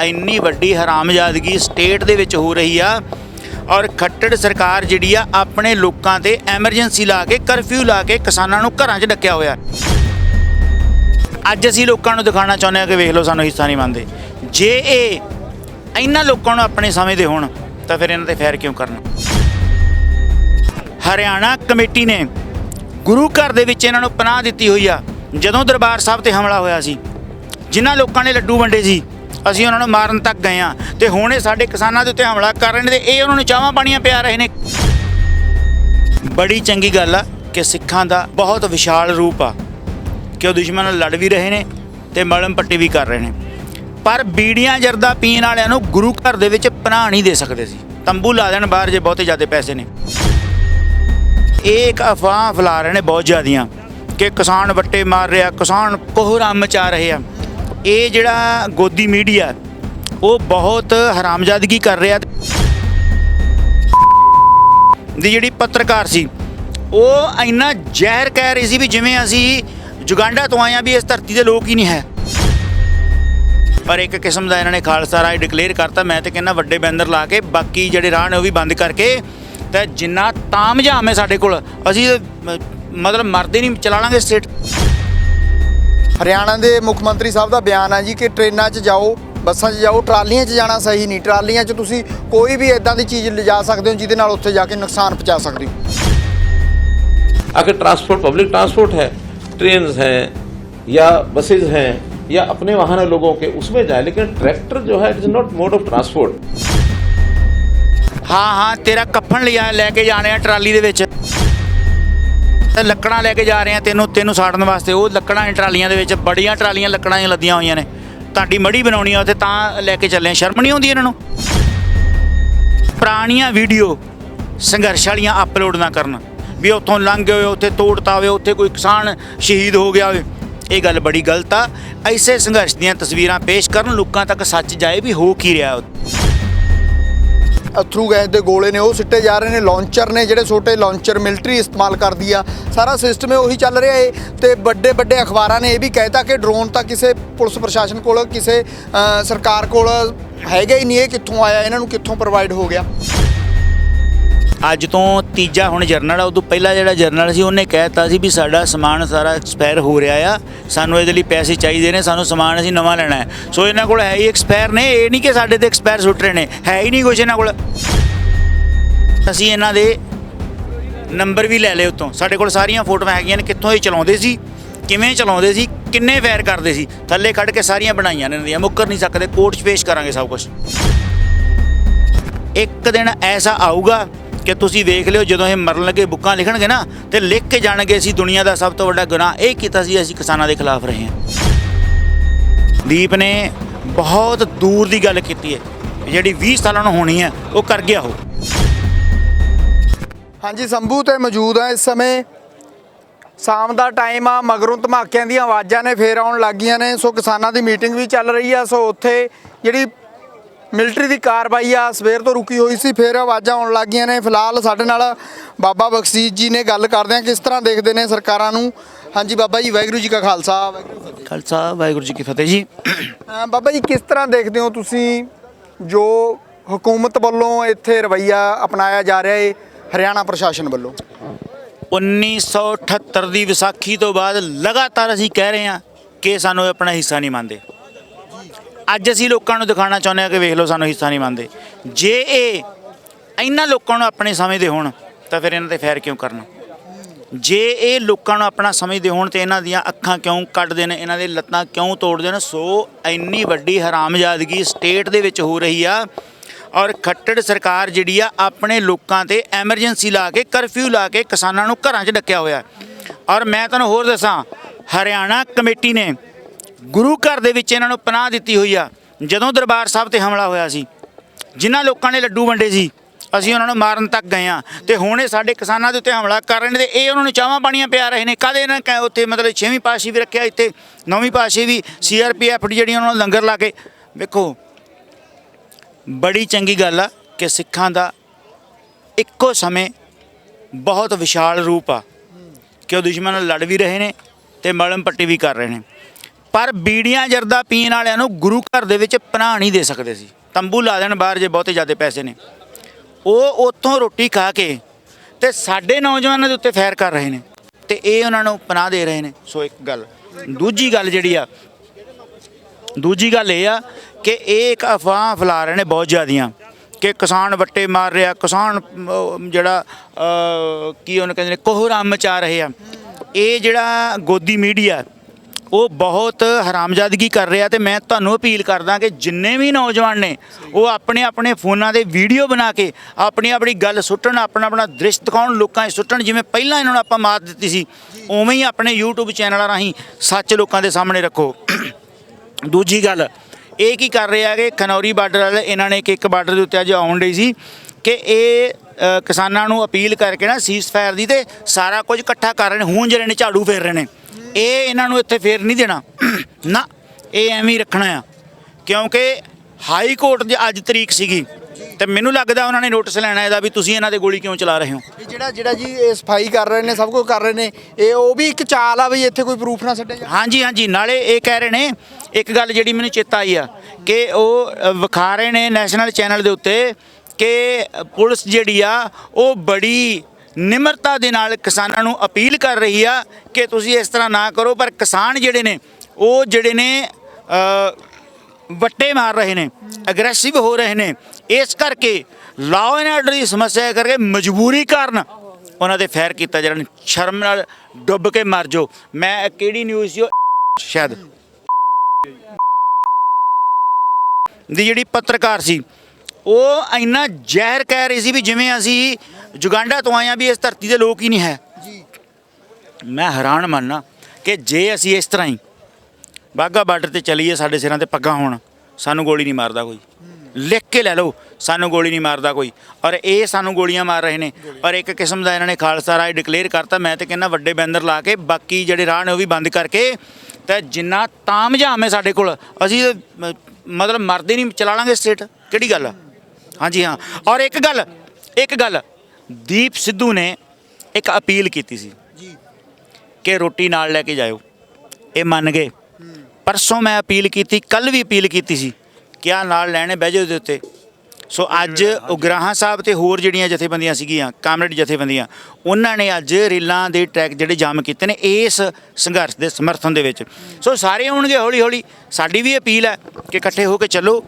ਇੰਨੀ ਵੱਡੀ ਹਰਾਮਜ਼ਾਦਗੀ ਸਟੇਟ ਦੇ ਵਿੱਚ ਹੋ ਰਹੀ ਆ ਔਰ ਖੱਟੜ ਸਰਕਾਰ ਜਿਹੜੀ ਆ ਆਪਣੇ ਲੋਕਾਂ ਤੇ ਐਮਰਜੈਂਸੀ ਲਾ ਕੇ, ਕਰਫਿਊ ਲਾ ਕੇ ਕਿਸਾਨਾਂ ਨੂੰ ਘਰਾਂ 'ਚ ਡੱਕਿਆ ਹੋਇਆ। ਅੱਜ ਅਸੀਂ ਲੋਕਾਂ ਨੂੰ ਦਿਖਾਉਣਾ ਚਾਹੁੰਦੇ ਹਾਂ ਕਿ ਵੇਖ ਲਓ ਸਾਨੂੰ ਹਿੱਸਾ ਨਹੀਂ ਮੰਨਦੇ। ਜੇ ਇਹ ਇਹਨਾਂ ਲੋਕਾਂ ਨੂੰ ਆਪਣੇ ਸਮਝਦੇ ਹੋਣ, ਤਾਂ ਫਿਰ ਇਹਨਾਂ ਤੇ ਫੈਰ ਕਿਉਂ ਕਰਨਾ? ਹਰਿਆਣਾ ਕਮੇਟੀ ਨੇ ਗੁਰੂ ਘਰ ਦੇ ਵਿੱਚ ਇਹਨਾਂ ਨੂੰ ਪਨਾਹ ਦਿੱਤੀ ਹੋਈ ਆ। ਜਦੋਂ ਦਰਬਾਰ ਸਾਹਿਬ ਤੇ ਹਮਲਾ ਹੋਇਆ ਸੀ, ਜਿਨ੍ਹਾਂ ਲੋਕਾਂ ਨੇ ਲੱਡੂ ਵੰਡੇ ਸੀ ਅਸੀਂ ਉਹਨਾਂ ਨੂੰ ਮਾਰਨ ਤੱਕ ਗਏ ਆ ਤੇ ਹੁਣ ਇਹ ਸਾਡੇ ਕਿਸਾਨਾਂ ਦੇ ਉੱਤੇ ਹਮਲਾ ਕਰ ਰਹੇ ਨੇ ਤੇ ਇਹ ਉਹਨਾਂ ਨੂੰ ਚਾਹਾਂ ਪਾਣੀਆਂ ਪਿਆ ਰਹੇ ਨੇ। ਬੜੀ ਚੰਗੀ ਗੱਲ ਆ ਕਿ ਸਿੱਖਾਂ ਦਾ ਬਹੁਤ ਵਿਸ਼ਾਲ ਰੂਪ ਆ ਕਿ ਉਹ ਦੁਸ਼ਮਣ ਨਾਲ ਲੜ ਵੀ ਰਹੇ ਨੇ ਤੇ ਮਲਮ ਪੱਟੀ ਵੀ ਕਰ ਰਹੇ ਨੇ। ਪਰ ਬੀੜੀਆਂ ਜਰਦਾ ਪੀਣ ਵਾਲਿਆਂ ਨੂੰ ਗੁਰੂ ਘਰ ਦੇ ਵਿੱਚ ਪਨਾਹ ਨਹੀਂ ਦੇ ਸਕਦੇ ਸੀ। ਤੰਬੂ ਲਾ ਦੇਣ ਬਾਹਰ ਜੇ ਬਹੁਤੇ ਜ਼ਿਆਦਾ ਪੈਸੇ ਨੇ। ਇਹ ਇੱਕ ਅਫਵਾਹ ਫੈਲਾ ਰਹੇ ਨੇ ਬਹੁਤ ਜ਼ਿਆਦੀਆਂ ਕਿ ਕਿਸਾਨ ਵੱਟੇ ਮਾਰ ਰਿਹਾ, ਕਿਸਾਨ ਕੋਹਰਾਮ ਮਚਾ ਰਹੇ ਆ। ਇਹ ਜਿਹੜਾ ਗੋਦੀ ਮੀਡੀਆ, ਉਹ ਬਹੁਤ ਹਰਾਮਜ਼ਾਦਗੀ ਕਰ ਰਿਹਾ। ਦੀ ਜਿਹੜੀ ਪੱਤਰਕਾਰ ਸੀ, ਉਹ ਇੰਨਾ ਜ਼ਹਿਰ ਕਹਿ ਰਹੀ ਸੀ ਵੀ ਜਿਵੇਂ ਅਸੀਂ ਜੁਗਾਂਡਾ ਤੋਂ ਆਏ ਆ ਵੀ ਇਸ ਧਰਤੀ ਦੇ ਲੋਕ ਹੀ ਨਹੀਂ ਹੈ। ਪਰ ਇੱਕ ਕਿਸਮ ਦਾ ਇਹਨਾਂ ਨੇ ਖਾਲਸਾ ਰਾਜ ਡਿਕਲੇਅਰ ਕਰਤਾ, ਮੈਂ ਤੇ ਕਹਿੰਦਾ ਵੱਡੇ ਬੈਨਰ ਲਾ ਕੇ, ਬਾਕੀ ਜਿਹੜੇ ਰਾਹ ਨੇ ਉਹ ਵੀ ਬੰਦ ਕਰਕੇ, ਤੇ ਜਿੰਨਾ ਤਾਮਝਾਮ ਹੈ ਸਾਡੇ ਕੋਲ, ਅਸੀਂ ਮਤਲਬ ਮਰਦੇ ਨਹੀਂ, ਚਲਾ ਲਾਂਗੇ ਸਟੇਟ। ਹਰਿਆਣਾ ਦੇ ਮੁੱਖ ਮੰਤਰੀ ਸਾਹਿਬ ਦਾ ਬਿਆਨ ਹੈ ਜੀ ਕਿ ਟ੍ਰੇਨਾਂ 'ਚ ਜਾਓ ਬੱਸਾਂ 'ਚ ਜਾਓ ਟਰਾਲੀਆਂ 'ਚ ਜਾਣਾ ਸਹੀ ਨਹੀਂ ਟਰਾਲੀਆਂ 'ਚ ਤੁਸੀਂ ਕੋਈ ਵੀ ਇਦਾਂ ਦੀ ਚੀਜ਼ ਲਿਜਾ ਸਕਦੇ ਹੋ ਜਿਹਦੇ ਨਾਲ ਉੱਥੇ ਜਾ ਕੇ ਨੁਕਸਾਨ ਪਹੁੰਚਾ ਸਕਦੇ ਹੋ अगर ट्रांसपोर्ट पब्लिक ट्रांसपोर्ट है ट्रेन हैं या बसेज हैं या अपने वाहन है लोगों के उसमें जाए लेकिन ट्रैक्टर जो है it is not mode of transport ਹਾਂ ਹਾਂ ਤੇਰਾ ਕੱਫਣ ਲਿਆ ਲੈ ਕੇ ਜਾਣੇ ਆ ਟਰਾਲੀ ਦੇ ਵਿੱਚ ਤੇ ਲੱਕੜਾਂ ਲੈ ਕੇ ਜਾ ਰਹੇ ਆ ਤੈਨੂੰ ਤੈਨੂੰ ਸਾੜਨ ਵਾਸਤੇ। ਉਹ ਲੱਕੜਾਂ ਨੇ ਟਰਾਲੀਆਂ ਦੇ ਵਿੱਚ ਬੜੀਆਂ ਟਰਾਲੀਆਂ ਲੱਕੜਾਂ ਦੀਆਂ ਲੱਦੀਆਂ ਹੋਈਆਂ ਨੇ। ਤੁਹਾਡੀ ਮੜੀ ਬਣਾਉਣੀ ਆ, ਉੱਥੇ ਤਾਂ ਲੈ ਕੇ ਚੱਲੇ ਆ। ਸ਼ਰਮ ਨਹੀਂ ਆਉਂਦੀ ਇਹਨਾਂ ਨੂੰ? ਪੁਰਾਣੀਆਂ ਵੀਡੀਓ ਸੰਘਰਸ਼ ਵਾਲੀਆਂ ਅਪਲੋਡ ਨਾ ਕਰਨ। ਵੀ ਉੱਥੋਂ ਲੰਘ ਗਏ ਉੱਥੇ ਤੋੜਤਾ ਹੋਵੇ, ਉੱਥੇ ਕੋਈ ਕਿਸਾਨ ਸ਼ਹੀਦ ਹੋ ਗਿਆ ਹੋਵੇ। ਇਹ ਗੱਲ ਬੜੀ ਗਲਤ ਆ। ਐਸੇ ਸੰਘਰਸ਼ ਦੀਆਂ ਤਸਵੀਰਾਂ ਪੇਸ਼ ਕਰਨ ਲੋਕਾਂ ਤੱਕ ਸੱਚ ਜਾਏ ਵੀ ਹੋ ਕੀ ਰਿਹਾ ਅਥਰੂ ਗੈਸ ਦੇ ਗੋਲੇ ਨੇ, ਉਹ ਸਿੱਟੇ ਜਾ ਰਹੇ ਨੇ ਲਾਂਚਰ ਨੇ ਜਿਹੜੇ ਛੋਟੇ ਲਾਂਚਰ ਮਿਲਟਰੀ ਇਸਤੇਮਾਲ ਕਰਦੀ ਆ। ਸਾਰਾ ਸਿਸਟਮ ਉਹੀ ਚੱਲ ਰਿਹਾ ਏ ਤੇ ਵੱਡੇ ਵੱਡੇ ਅਖਬਾਰਾਂ ਨੇ ਇਹ ਵੀ ਕਹਿਤਾ ਕਿ ਡਰੋਨ ਤਾਂ ਕਿਸੇ ਪੁਲਿਸ ਪ੍ਰਸ਼ਾਸਨ ਕੋਲ, ਕਿਸੇ ਸਰਕਾਰ ਕੋਲ ਹੈਗਾ ਹੀ ਨਹੀਂ, ਇਹ ਕਿੱਥੋਂ ਆਇਆ, ਇਹਨਾਂ ਨੂੰ ਕਿੱਥੋਂ ਪ੍ਰੋਵਾਈਡ ਹੋ ਗਿਆ? ਅੱਜ ਤੋਂ ਤੀਜਾ ਹੁਣ ਜਰਨਲ ਆ, ਉਦੋਂ ਪਹਿਲਾ ਜਿਹੜਾ ਜਰਨਲ ਸੀ, ਉਹਨੇ ਕਹਿਤਾ ਸੀ ਵੀ ਸਾਡਾ ਸਮਾਨ ਸਾਰਾ ਐਕਸਪਾਇਰ ਹੋ ਰਿਹਾ ਆ। ਸਾਨੂੰ ਇਹਦੇ ਲਈ ਪੈਸੇ ਚਾਹੀਦੇ ਨੇ, ਸਾਨੂੰ ਸਮਾਨ ਅਸੀਂ ਨਵਾਂ ਲੈਣਾ ਹੈ। ਸੋ ਇਹਨਾਂ ਕੋਲ ਹੈ ਹੀ ਐਕਸਪਾਇਰ ਨੇ, ਇਹ ਨਹੀਂ ਕਿ ਸਾਡੇ ਤੇ ਐਕਸਪਾਇਰ ਸੁੱਟ ਰਹੇ ਨੇ, ਹੈ ਹੀ ਨਹੀਂ ਕੁਝ ਇਹਨਾਂ ਕੋਲ। ਅਸੀਂ ਇਹਨਾਂ ਦੇ ਨੰਬਰ ਵੀ ਲੈ ਲਏ ਉਤੋਂ। ਸਾਡੇ ਕੋਲ ਸਾਰੀਆਂ ਫੋਟੋਆਂ ਹੈਗੀਆਂ ਨੇ, ਕਿੱਥੋਂ ਇਹ ਚਲਾਉਂਦੇ ਸੀ, ਕਿਵੇਂ ਚਲਾਉਂਦੇ ਸੀ, ਕਿੰਨੇ ਫਾਇਰ ਕਰਦੇ ਸੀ। ਥੱਲੇ ਕੱਢ ਕੇ ਸਾਰੀਆਂ ਬਣਾਈਆਂ ਨੇ ਇਹਨਾਂ ਦੀਆਂ, ਮੁੱਕਰ ਨਹੀਂ ਸਕਦੇ, ਕੋਰਟ 'ਚ ਪੇਸ਼ ਕਰਾਂਗੇ ਸਭ ਕੁਝ ਇੱਕ ਦਿਨ ਐਸਾ ਆਊਗਾ ਕਿ ਤੁਸੀਂ ਵੇਖ ਲਿਓ ਜਦੋਂ ਇਹ ਮਰਨ ਲੱਗੇ, ਬੁੱਕਾਂ ਲਿਖਣਗੇ ਨਾ, ਤੇ ਲਿਖ ਕੇ ਜਾਣਗੇ ਅਸੀਂ ਦੁਨੀਆ ਦਾ ਸਭ ਤੋਂ ਵੱਡਾ ਗੁਨਾਹ। ਇਹ ਕੀਤਾ ਸੀ, ਅਸੀਂ ਕਿਸਾਨਾਂ ਦੇ ਖਿਲਾਫ ਰਹੇ ਹਾਂ। ਦੀਪ ਨੇ ਬਹੁਤ ਦੂਰ ਦੀ ਗੱਲ ਕੀਤੀ ਹੈ। ਜਿਹੜੀ 20 ਸਾਲਾਂ ਨੂੰ ਹੋਣੀ ਹੈ, ਉਹ ਕਰ ਗਿਆ ਉਹ। ਹਾਂਜੀ, ਸੰਭੂ ਤੇ ਮੌਜੂਦ ਆ ਇਸ ਸਮੇਂ। ਸ਼ਾਮ ਦਾ ਟਾਈਮ ਆ, ਮਗਰੋਂ ਧਮਾਕਿਆਂ ਦੀਆਂ ਆਵਾਜ਼ਾਂ ਨੇ ਫੇਰ ਆਉਣ ਲੱਗੀਆਂ ਨੇ। ਸੋ ਕਿਸਾਨਾਂ ਦੀ ਮੀਟਿੰਗ ਵੀ ਚੱਲ ਰਹੀ ਆ। ਸੋ ਉੱਥੇ ਜਿਹੜੀ ਮਿਲਟਰੀ ਦੀ ਕਾਰਵਾਈ ਆ ਸਵੇਰ ਤੋਂ ਰੁਕੀ ਹੋਈ ਸੀ ਫੇਰ ਆਵਾਜ਼ਾਂ ਆਉਣ ਲੱਗੀਆਂ ਨੇ। ਫਿਲਹਾਲ ਸਾਡੇ ਨਾਲ ਬਾਬਾ ਬਖਸ਼ੀਸ਼ ਜੀ ਨੇ ਗੱਲ ਕਰਦੇ ਆ ਕਿਸ ਤਰ੍ਹਾਂ ਦੇਖਦੇ ਨੇ ਸਰਕਾਰਾਂ ਨੂੰ? ਹਾਂਜੀ ਬਾਬਾ ਜੀ ਵਾਹਿਗੁਰੂ ਜੀ ਕਾ ਖਾਲਸਾ ਵਾਹਿਗੁਰੂ ਜੀ ਕੀ ਖਾਲਸਾ ਵਾਹਿਗੁਰੂ ਜੀ ਕੀ ਫਤਿਹ ਜੀ। ਬਾਬਾ ਜੀ ਕਿਸ ਤਰ੍ਹਾਂ ਦੇਖਦੇ ਹੋ ਤੁਸੀਂ ਜੋ ਹਕੂਮਤ ਵੱਲੋਂ ਇੱਥੇ ਰਵਈਆ ਅਪਣਾਇਆ ਜਾ ਰਿਹਾ ਹੈ ਹਰਿਆਣਾ ਪ੍ਰਸ਼ਾਸਨ ਵੱਲੋਂ? 1978 ਦੀ ਵਿਸਾਖੀ ਤੋਂ ਬਾਅਦ ਲਗਾਤਾਰ ਅਸੀਂ ਕਹਿ ਰਹੇ ਹਾਂ ਕਿ ਸਾਨੂੰ ਆਪਣਾ ਹਿੱਸਾ ਨਹੀਂ ਮੰਨਦੇ। ਅੱਜ ਅਸੀਂ ਲੋਕਾਂ ਨੂੰ ਦਿਖਾਉਣਾ ਚਾਹੁੰਦੇ ਹਾਂ ਕਿ ਵੇਖ ਲਓ ਸਾਨੂੰ ਹਿੱਸਾ ਨਹੀਂ ਮੰਨਦੇ। ਜੇ ਇਹ ਇਹਨਾਂ ਲੋਕਾਂ ਨੂੰ ਆਪਣੇ ਸਮਝਦੇ ਹੋਣ, ਤਾਂ ਫਿਰ ਇਹਨਾਂ ਤੇ ਫੈਰ ਕਿਉਂ ਕਰਨਾ? ਜੇ ਇਹ ਲੋਕਾਂ ਨੂੰ ਆਪਣਾ ਸਮਝਦੇ ਹੋਣ ਤੇ ਇਹਨਾਂ ਦੀਆਂ ਅੱਖਾਂ ਕਿਉਂ ਕੱਢਦੇ ਨੇ, ਇਹਨਾਂ ਦੇ ਲੱਤਾਂ ਕਿਉਂ ਤੋੜਦੇ ਨੇ, ਸੋ ਇੰਨੀ ਵੱਡੀ ਹਰਾਮਜ਼ਾਦਗੀ ਸਟੇਟ ਦੇ ਵਿੱਚ ਹੋ ਰਹੀ ਆ ਔਰ ਖੱਟੜ ਸਰਕਾਰ ਜਿਹੜੀ ਆ ਆਪਣੇ ਲੋਕਾਂ ਤੇ ਐਮਰਜੈਂਸੀ ਲਾ ਕੇ, ਕਰਫਿਊ ਲਾ ਕੇ ਕਿਸਾਨਾਂ ਨੂੰ ਘਰਾਂ 'ਚ ਡੱਕਿਆ ਹੋਇਆ। ਔਰ ਮੈਂ ਤੁਹਾਨੂੰ ਹੋਰ ਦੱਸਾਂ, ਹਰਿਆਣਾ ਕਮੇਟੀ ਨੇ ਗੁਰੂ ਘਰ ਦੇ ਵਿੱਚ ਇਹਨਾਂ ਨੂੰ ਪਨਾਹ ਦਿੱਤੀ ਹੋਈ ਆ, ਜਦੋਂ ਦਰਬਾਰ ਸਾਹਿਬ ਤੇ ਹਮਲਾ ਹੋਇਆ ਸੀ। ਜਿਨ੍ਹਾਂ ਲੋਕਾਂ ਨੇ ਲੱਡੂ ਵੰਡੇ ਸੀ, ਅਸੀਂ ਉਹਨਾਂ ਨੂੰ ਮਾਰਨ ਤੱਕ ਗਏ ਆ। ਤੇ ਹੁਣ ਇਹ ਸਾਡੇ ਕਿਸਾਨਾਂ ਦੇ ਉੱਤੇ ਹਮਲਾ ਕਰ ਰਹੇ ਨੇ ਤੇ ਇਹ ਉਹਨਾਂ ਨੂੰ ਚਾਹਾਂ ਪਾਣੀਆਂ ਪਿਆ ਰਹੇ ਨੇ। ਕਦੇ ਇਹਨਾਂ ਕਹਿ ਉੱਥੇ ਮਤਲਬ ਛੇਵੀਂ ਪਾਸ਼ੀ ਵੀ ਰੱਖਿਆ, ਇੱਥੇ ਨੌਵੀਂ ਪਾਸ਼ੀ ਵੀ ਸੀਆਰਪੀਐਫ ਜਿਹੜੀ ਉਹਨਾਂ ਨੂੰ ਲੰਗਰ ਲਾ ਕੇ। ਵੇਖੋ, ਬੜੀ ਚੰਗੀ ਗੱਲ ਆ ਕਿ ਸਿੱਖਾਂ ਦਾ ਇੱਕੋ ਸਮੇਂ ਬਹੁਤ ਵਿਸ਼ਾਲ ਰੂਪ ਆ ਕਿ ਉਹ ਦੁਸ਼ਮਣ ਨਾਲ ਲੜ ਵੀ ਰਹੇ ਨੇ ਤੇ ਮਲਮ ਪੱਟੀ ਵੀ ਕਰ ਰਹੇ ਨੇ। ਪਰ ਬੀੜੀਆਂ ਜਰਦਾ ਪੀਣ ਵਾਲਿਆਂ ਨੂੰ ਗੁਰੂ ਘਰ ਦੇ ਵਿੱਚ ਪਨਾਹ ਨਹੀਂ ਦੇ ਸਕਦੇ ਸੀ। ਤੰਬੂ ਲਾ ਦੇਣ ਬਾਹਰ ਜੇ ਬਹੁਤੇ ਜ਼ਿਆਦਾ ਪੈਸੇ ਨੇ। ਉਹ ਉੱਥੋਂ ਰੋਟੀ ਖਾ ਕੇ ਤੇ ਸਾਡੇ ਨੌਜਵਾਨਾਂ ਦੇ ਉੱਤੇ ਫੈਰ ਕਰ ਰਹੇ ਨੇ ਤੇ ਇਹ ਉਹਨਾਂ ਨੂੰ ਪਨਾਹ ਦੇ ਰਹੇ ਨੇ। ਸੋ ਇੱਕ ਗੱਲ, ਦੂਜੀ ਗੱਲ ਜਿਹੜੀ ਆ, ਦੂਜੀ ਗੱਲ ਇਹ ਆ ਕਿ ਇਹ ਇੱਕ ਅਫਵਾਹ ਫੈਲਾ ਰਹੇ ਨੇ ਬਹੁਤ ਜ਼ਿਆਦੀਆਂ ਕਿ ਕਿਸਾਨ ਵੱਟੇ ਮਾਰ ਰਿਹਾ, ਕਿਸਾਨ ਜਿਹੜਾ ਕੀ ਉਹਨੂੰ ਕਹਿੰਦੇ ਨੇ ਕੋਹਰਾਮ ਮਚਾ ਰਹੇ ਆ। ਇਹ ਜਿਹੜਾ ਗੋਦੀ ਮੀਡੀਆ ਉਹ ਬਹੁਤ ਹਰਾਮਜ਼ਾਦਗੀ ਕਰ ਰਿਹਾ ਤੇ ਮੈਂ ਤੁਹਾਨੂੰ ਅਪੀਲ ਕਰਦਾ ਕਿ ਜਿੰਨੇ ਵੀ ਨੌਜਵਾਨ ਨੇ, ਉਹ ਆਪਣੇ ਆਪਣੇ ਫੋਨਾਂ ਦੇ ਵੀਡੀਓ ਬਣਾ ਕੇ ਆਪਣੀ ਆਪਣੀ ਗੱਲ ਸੁੱਟਣ, ਆਪਣਾ ਆਪਣਾ ਦ੍ਰਿਸ਼ ਦਿਖਾਉਣ, ਲੋਕਾਂ 'ਚ ਸੁੱਟਣ, ਜਿਵੇਂ ਪਹਿਲਾਂ ਇਹਨਾਂ ਨੂੰ ਆਪਾਂ ਮਾਰ ਦਿੱਤੀ ਸੀ, ਉਵੇਂ ਹੀ ਆਪਣੇ YouTube ਚੈਨਲਾਂ ਰਾਹੀਂ ਸੱਚ ਲੋਕਾਂ ਦੇ ਸਾਹਮਣੇ ਰੱਖੋ। ਦੂਜੀ ਗੱਲ, ਇਹ ਕੀ ਕਰ ਰਿਹਾ ਕਿ ਖਨੌਰੀ ਬਾਰਡਰ ਵਾਲੇ ਇਹਨਾਂ ਨੇ ਇੱਕ ਇੱਕ ਬਾਰਡਰ ਦੇ ਉੱਤੇ ਅੱਜ ਆਉਣ ਲਈ ਸੀ ਕਿ ਇਹ ਕਿਸਾਨਾਂ ਨੂੰ ਅਪੀਲ ਕਰਕੇ ਨਾ ਸੀਜ਼ ਫਾਇਰ ਦੀ ਤੇ ਸਾਰਾ ਕੁਝ ਇਕੱਠਾ ਕਰ ਰਹੇ ਨੇ, ਹੁਣ ਜਿਹੜੇ ਨੇ ਝਾੜੂ ਫੇਰ ਰਹੇ ਨੇ। ਇਹ ਇਹਨਾਂ ਨੂੰ ਇੱਥੇ ਫੇਰ ਨਹੀਂ ਦੇਣਾ। ਨਾ ਇਹ ਐਵੇਂ ਹੀ ਰੱਖਣਾ ਆ। ਕਿਉਂਕਿ ਹਾਈ ਕੋਰਟ ਦੀ ਅੱਜ ਤਰੀਕ ਸੀਗੀ ਤੇ ਮੈਨੂੰ ਲੱਗਦਾ ਉਹਨਾਂ ਨੇ ਨੋਟਿਸ ਲੈਣਾ ਇਹਦਾ ਵੀ ਤੁਸੀਂ ਇਹਨਾਂ ਦੇ ਗੋਲੀ ਕਿਉਂ ਚਲਾ ਰਹੇ ਹੋ? ਇਹ ਜਿਹੜਾ ਜਿਹੜਾ ਜੀ ਇਹ ਸਫ਼ਾਈ ਕਰ ਰਹੇ ਨੇ ਸਭ ਕੁਝ ਕਰ ਰਹੇ ਨੇ ਇਹ ਉਹ ਵੀ ਇੱਕ ਚਾਲ ਆ ਵੀ ਇੱਥੇ ਕੋਈ ਪ੍ਰੂਫ ਨਾ ਜਾਵੇ ਹਾਂਜੀ ਹਾਂਜੀ। ਨਾਲੇ ਇਹ ਕਹਿ ਰਹੇ ਨੇ ਇੱਕ ਗੱਲ ਜਿਹੜੀ ਮੈਨੂੰ ਚੇਤਾ ਆਈ ਆ ਕਿ ਉਹ ਵਿਖਾ ਰਹੇ ਨੇ ਨੈਸ਼ਨਲ ਚੈਨਲ ਦੇ ਉੱਤੇ ਕਿ ਪੁਲਿਸ ਜਿਹੜੀ ਆ ਉਹ ਬੜੀ ਨਿਮਰਤਾ ਦੇ ਨਾਲ ਕਿਸਾਨਾਂ ਨੂੰ ਅਪੀਲ ਕਰ ਰਹੀ ਆ ਕਿ ਤੁਸੀਂ ਇਸ ਤਰ੍ਹਾਂ ਨਾ ਕਰੋ, ਪਰ ਕਿਸਾਨ ਜਿਹੜੇ ਨੇ, ਉਹ ਜਿਹੜੇ ਨੇ ਵੱਟੇ ਮਾਰ ਰਹੇ ਨੇ ਅਗਰੈਸਿਵ ਹੋ ਰਹੇ ਨੇ, ਇਸ ਕਰਕੇ ਲਾਅ ਐਂਡ ਆਰਡਰ ਦੀ ਸਮੱਸਿਆ ਕਰਕੇ ਮਜਬੂਰੀ ਕਾਰਨ ਉਹਨਾਂ ਤੇ ਫੈਰ ਕੀਤਾ ਜਿਹੜਾ ਸ਼ਰਮ ਨਾਲ ਡੁੱਬ ਕੇ ਮਰ ਜਾਓ। ਮੈਂ ਕਿਹੜੀ ਨਿਊਜ਼ ਸੀ, ਉਹ ਸ਼ਾਇਦ ਦੀ ਜਿਹੜੀ ਪੱਤਰਕਾਰ ਸੀ, ਉਹ ਇੰਨਾ ਜ਼ਹਿਰ ਕਹਿ ਰਹੀ ਸੀ ਵੀ ਜਿਵੇਂ ਅਸੀਂ ਜੁਗਾਂਡਾ ਤੋਂ ਆਏ ਆ ਵੀ ਇਸ ਧਰਤੀ ਦੇ ਲੋਕ ਹੀ ਨਹੀਂ ਹੈ। ਜੀ। ਮੈਂ ਹੈਰਾਨ ਮੰਨਣਾ ਕਿ ਜੇ ਅਸੀਂ ਇਸ ਤਰ੍ਹਾਂ ਹੀ ਬਾਗਾ ਬਾਰਡਰ ਤੇ ਚੱਲੀਏ ਸਾਡੇ ਸਿਰਾਂ ਤੇ ਪੱਗਾਂ ਹੋਣ ਸਾਨੂੰ ਗੋਲੀ ਨਹੀਂ ਮਾਰਦਾ ਕੋਈ। ਲਿਖ ਕੇ ਲੈ ਲਓ ਸਾਨੂੰ ਗੋਲੀ ਨਹੀਂ ਮਾਰਦਾ ਕੋਈ। ਔਰ ਇਹ ਸਾਨੂੰ ਗੋਲੀਆਂ ਮਾਰ ਰਹੇ ਨੇ। ਔਰ ਇੱਕ ਕਿਸਮ ਦਾ ਇਹਨਾਂ ਨੇ ਖਾਲਸਾ ਰਾਜ ਡਿਕਲੇਅਰ ਕਰਤਾ ਮੈਂ ਤੇ ਕਹਿੰਦਾ ਵੱਡੇ ਬੈਨਰ ਲਾ ਕੇ ਬਾਕੀ ਜਿਹੜੇ ਰਾਹ ਨੇ ਉਹ ਵੀ ਬੰਦ ਕਰਕੇ ਤੇ ਜਿੰਨਾ ਤਾਮਝਾਮ ਹੈ ਸਾਡੇ ਕੋਲ ਅਸੀਂ ਮਤਲਬ ਮਰਦੇ ਨਹੀਂ ਚਲਾ ਲਾਂਗੇ ਸਟੇਟ। ਕਿਹੜੀ ਗੱਲ ਹਾਂਜੀ ਹਾਂ। ਔਰ ਇੱਕ ਗੱਲ ਇੱਕ ਗੱਲ ਦੀਪ ਸਿੱਧੂ ਨੇ ਇੱਕ ਅਪੀਲ ਕੀਤੀ ਸੀ ਜੀ। ਕਿ ਰੋਟੀ ਨਾਲ ਲੈ ਕੇ ਜਾਇਓ। ਇਹ ਮੰਨ ਗਏ। ਪਰਸੋਂ ਮੈਂ ਅਪੀਲ ਕੀਤੀ ਕੱਲ ਵੀ ਅਪੀਲ ਕੀਤੀ ਸੀ ਕਿ ਆ ਨਾਲ ਲੈਣੇ ਬਹਿ ਜਾਓ ਦੇ ਉੱਤੇ। ਸੋ ਅੱਜ ਉਗਰਾਹਾਂ ਸਾਹਿਬ ਤੇ ਹੋਰ ਜਿਹੜੀਆਂ ਜਥੇਬੰਦੀਆਂ ਸੀਗੀਆਂ ਕਾਮਰੇਡ ਜਥੇਬੰਦੀਆਂ ਉਹਨਾਂ ਨੇ ਅੱਜ ਰੇਲਾਂ ਦੇ ਟਰੈਕ ਜਿਹੜੇ ਜਾਮ ਕੀਤੇ ਨੇ ਇਸ ਸੰਘਰਸ਼ ਦੇ ਸਮਰਥਨ ਦੇ ਵਿੱਚ। ਸੋ ਸਾਰੇ ਆਉਣਗੇ ਹੌਲੀ ਹੌਲੀ ਸਾਡੀ ਵੀ ਅਪੀਲ ਹੈ ਕਿ ਇਕੱਠੇ ਹੋ ਕੇ ਚੱਲੋ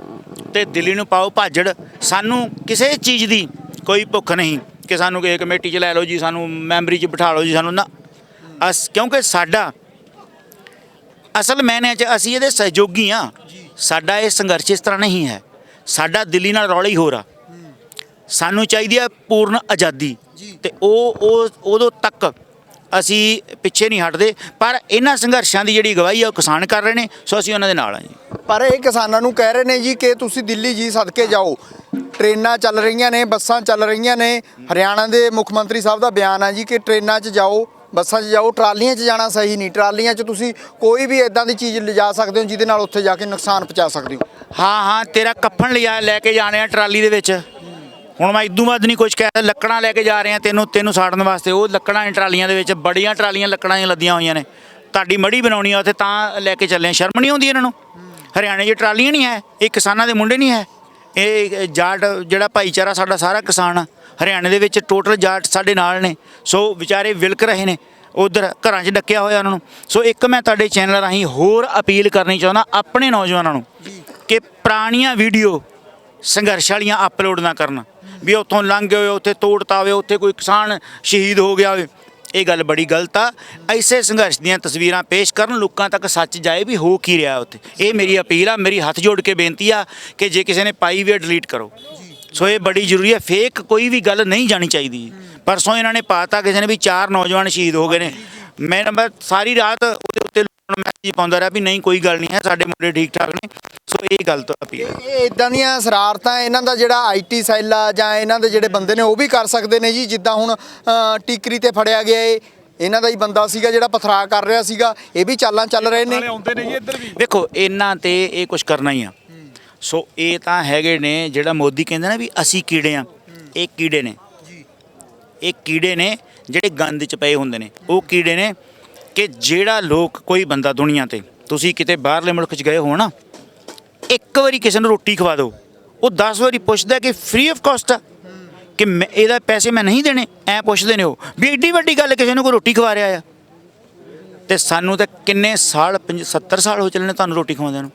ਤੇ ਦਿੱਲੀ ਨੂੰ ਪਾਓ ਭਾਜੜ। ਸਾਨੂੰ ਕਿਸੇ ਚੀਜ਼ ਦੀ ਕੋਈ ਭੁੱਖ ਨਹੀਂ। ਕਿ ਸਾਨੂੰ ਕਿਸੇ ਕਮੇਟੀ 'ਚ ਲੈ ਲਓ ਜੀ ਸਾਨੂੰ ਮੈਂਬਰੀ 'ਚ ਬਿਠਾ ਲਓ ਜੀ ਸਾਨੂੰ ਨਾ। ਅਸ ਕਿਉਂਕਿ ਸਾਡਾ ਅਸਲ ਮੈਨੇ ਚ ਅਸੀਂ ਇਹਦੇ ਸਹਿਯੋਗੀ ਆ ਸਾਡਾ ਇਹ ਸੰਘਰਸ਼ ਇਸ ਤਰ੍ਹਾਂ ਨਹੀਂ ਹੈ। ਸਾਡਾ ਦਿੱਲੀ ਨਾਲ ਰੌਲਾ ਹੀ ਹੋ ਰਾ ਸਾਨੂੰ ਚਾਹੀਦੀ ਹੈ ਪੂਰਨ ਆਜ਼ਾਦੀ। ਤੇ ਉਹ ਉਹ ਉਦੋਂ ਤੱਕ ਅਸੀਂ ਪਿੱਛੇ ਨਹੀਂ ਹਟਦੇ। ਪਰ ਇਹਨਾਂ ਸੰਘਰਸ਼ਾਂ ਦੀ ਜਿਹੜੀ ਗਵਾਹੀ ਆ ਉਹ ਕਿਸਾਨ ਕਰ ਰਹੇ ਨੇ ਸੋ ਅਸੀਂ ਉਹਨਾਂ ਦੇ ਨਾਲ ਆ ਜੀ। ਪਰ ਇਹ ਕਿਸਾਨਾਂ ਨੂੰ ਕਹਿ ਰਹੇ ਨੇ ਜੀ ਕਿ ਤੁਸੀਂ ਦਿੱਲੀ ਜੀ ਸਦਕੇ ਜਾਓ। ਟ੍ਰੇਨਾਂ ਚੱਲ ਰਹੀਆਂ ਨੇ, ਬੱਸਾਂ ਚੱਲ ਰਹੀਆਂ ਨੇ। ਹਰਿਆਣਾ ਦੇ ਮੁੱਖ ਮੰਤਰੀ ਸਾਹਿਬ ਦਾ ਬਿਆਨ ਆ ਜੀ ਕਿ ਟ੍ਰੇਨਾਂ 'ਚ ਜਾਓ, ਬੱਸਾਂ 'ਚ ਜਾਓ, ਟਰਾਲੀਆਂ 'ਚ ਜਾਣਾ ਸਹੀ ਨਹੀਂ। ਟਰਾਲੀਆਂ 'ਚ ਤੁਸੀਂ ਕੋਈ ਵੀ ਇਦਾਂ ਦੀ ਚੀਜ਼ ਲਿਜਾ ਸਕਦੇ ਹੋ ਜਿਹਦੇ ਨਾਲ ਉੱਥੇ ਜਾ ਕੇ ਨੁਕਸਾਨ ਪਹੁੰਚਾ ਸਕਦੇ ਹੋ। ਹਾਂ ਹਾਂ, ਤੇਰਾ ਕੱਫਣ ਲਿਆ, ਲੈ ਕੇ ਜਾਣੇ ਆ ਟਰਾਲੀ ਦੇ ਵਿੱਚ। ਹੁਣ ਮੈਂ ਇਦੋਂ ਵੱਧ ਨਹੀਂ ਕੁਝ ਕਹਿ ਲੱਕੜਾਂ ਲੈ ਕੇ ਜਾ ਰਹੇ ਆ ਤੈਨੂੰ ਤੈਨੂੰ ਸਾੜਨ ਵਾਸਤੇ। ਉਹ ਲੱਕੜਾਂ ਨੇ ਟਰਾਲੀਆਂ ਦੇ ਵਿੱਚ ਬੜੀਆਂ ਟਰਾਲੀਆਂ ਲੱਕੜਾਂ ਦੀਆਂ ਲੱਦੀਆਂ ਹੋਈਆਂ ਨੇ। ਤੁਹਾਡੀ ਮੜੀ ਬਣਾਉਣੀ ਆ ਉੱਥੇ, ਤਾਂ ਲੈ ਕੇ ਚੱਲੇ ਆ। ਸ਼ਰਮ ਨਹੀਂ ਆਉਂਦੀ ਇਹਨਾਂ ਨੂੰ? ਹਰਿਆਣੇ 'ਚ ਟਰਾਲੀਆਂ ਨਹੀਂ ਹੈ, ਇਹ ਕਿਸਾਨਾਂ ਦੇ ਮੁੰਡੇ ਨਹੀਂ ਹੈ। ਇਹ ਜਾਟ ਜਿਹੜਾ ਭਾਈਚਾਰਾ ਸਾਡਾ ਸਾਰਾ ਕਿਸਾਨ ਆ, ਹਰਿਆਣੇ ਦੇ ਵਿੱਚ ਟੋਟਲ ਜਾਟ ਸਾਡੇ ਨਾਲ ਨੇ। ਸੋ ਵਿਚਾਰੇ ਵਿਲਕ ਰਹੇ ਨੇ, ਉਧਰ ਘਰਾਂ 'ਚ ਡੱਕਿਆ ਹੋਇਆ ਉਹਨਾਂ ਨੂੰ। ਸੋ ਇੱਕ ਮੈਂ ਤੁਹਾਡੇ ਚੈਨਲ ਰਾਹੀਂ ਹੋਰ ਅਪੀਲ ਕਰਨੀ ਚਾਹੁੰਦਾ ਆਪਣੇ ਨੌਜਵਾਨਾਂ ਨੂੰ ਕਿ ਪੁਰਾਣੀਆਂ ਵੀਡੀਓ ਸੰਘਰਸ਼ ਵਾਲੀਆਂ ਅਪਲੋਡ ਨਾ ਕਰਨ। ਵੀ ਉੱਥੋਂ ਲੰਘ ਗਏ ਹੋਏ, ਉੱਥੇ ਤੋੜਤਾ ਹੋਵੇ, ਉੱਥੇ ਕੋਈ ਕਿਸਾਨ ਸ਼ਹੀਦ ਹੋ ਗਿਆ ਹੋਵੇ। ਇਹ ਗੱਲ ਬੜੀ ਗਲਤ ਆ। ਐਸੇ ਸੰਘਰਸ਼ ਦੀਆਂ ਤਸਵੀਰਾਂ ਪੇਸ਼ ਕਰਨ ਲੋਕਾਂ ਤੱਕ ਸੱਚ ਜਾਏ ਵੀ ਹੋ ਕੀ ਰਿਹਾ ਉੱਥੇ। ਇਹ ਮੇਰੀ ਅਪੀਲ ਆ, ਮੇਰੀ ਹੱਥ ਜੋੜ ਕੇ ਬੇਨਤੀ ਆ ਕਿ ਜੇ ਕਿਸੇ ਨੇ ਪਾਈ ਵੀ ਡਿਲੀਟ ਕਰੋ। ਸੋ ਇਹ ਬੜੀ ਜ਼ਰੂਰੀ ਹੈ ਫੇਕ ਕੋਈ ਵੀ ਗੱਲ ਨਹੀਂ ਜਾਣੀ ਚਾਹੀਦੀ। ਪਰਸੋਂ ਇਹਨਾਂ ਨੇ ਪਾਤਾ ਕਿਸੇ ਨੇ ਵੀ ਚਾਰ ਨੌਜਵਾਨ ਸ਼ਹੀਦ ਹੋ ਗਏ ਨੇ। ਮੈਂ ਨੰਬਰ ਸਾਰੀ ਰਾਤ ਨੂੰ ਮੈਸੇਜ ਪਾਉਂਦਾ ਰਿਹਾ ਵੀ ਨਹੀਂ ਕੋਈ ਗੱਲ ਨਹੀਂ ਹੈ ਸਾਡੇ ਮੁੰਡੇ ਠੀਕ ਠਾਕ ਨੇ ਸੋ ਇਹ ਗੱਲ ਤੋਂ ਅਪੀਲ। ਇਹ ਇਦਾਂ ਦੀਆਂ ਸ਼ਰਾਰਤਾਂ ਇਹਨਾਂ ਦਾ ਜਿਹੜਾ ਆਈਟੀ ਸੈੱਲ ਆ ਜਾਂ ਇਹਨਾਂ ਦੇ ਜਿਹੜੇ ਬੰਦੇ ਨੇ ਉਹ ਵੀ ਕਰ ਸਕਦੇ ਨੇ ਜੀ ਜਿੱਦਾਂ ਹੁਣ ਅ, ਟਿਕਰੀ ਤੇ ਫੜਿਆ ਗਿਆ ਏ ਇਹਨਾਂ ਦਾ ਹੀ ਬੰਦਾ ਸੀਗਾ ਜਿਹੜਾ ਪਥਰਾ ਕਰ ਰਿਹਾ ਸੀਗਾ ਇਹ ਵੀ ਚਾਲਾਂ ਚੱਲ ਰਹੇ ਨੇ। ਵੇਖੋ ਇਹਨਾਂ ਤੇ ਇਹ ਕੁਝ ਕਰਨਾ ਹੀ ਆ। ਸੋ ਇਹ ਤਾਂ ਹੈਗੇ ਨੇ ਜਿਹੜਾ ਮੋਦੀ ਕਹਿੰਦਾ ਨਾ ਵੀ ਅਸੀਂ ਕੀੜੇ ਆ ਇਹ ਕੀੜੇ ਨੇ। ਇਹ ਕੀੜੇ ਨੇ ਜਿਹੜੇ ਗੰਦ ਚ ਪਏ ਹੁੰਦੇ ਨੇ ਉਹ ਕੀੜੇ ਨੇ। ਕਿ ਜਿਹੜਾ ਲੋਕ ਕੋਈ ਬੰਦਾ ਦੁਨੀਆ ਤੇ, ਤੁਸੀਂ ਕਿਤੇ ਬਾਹਰਲੇ ਮੁਲਕ 'ਚ ਗਏ ਹੋ ਨਾ, ਇੱਕ ਵਾਰੀ ਕਿਸੇ ਨੂੰ ਰੋਟੀ ਖਵਾ ਦਿਓ। ਉਹ 10 ਵਾਰੀ ਪੁੱਛਦਾ ਕਿ ਫ੍ਰੀ ਆਫ ਕਾਸਟ ਆ, ਕਿ ਮੈਂ ਇਹਦਾ ਪੈਸੇ ਮੈਂ ਨਹੀਂ ਦੇਣੇ, ਐ ਪੁੱਛਦੇ ਨੇ ਉਹ, ਵੀ ਏਡੀ ਵੱਡੀ ਗੱਲ ਕਿਸੇ ਨੂੰ ਕੋਈ ਰੋਟੀ ਖਵਾ ਰਿਹਾ ਆ। ਤੇ ਸਾਨੂੰ ਤਾਂ ਕਿੰਨੇ ਸਾਲ, ਪੰਜ- 70 ਸਾਲ ਹੋ ਚੱਲੇ ਨੇ ਤੁਹਾਨੂੰ ਰੋਟੀ ਖਵਾਉਂਦੇ ਨੂੰ।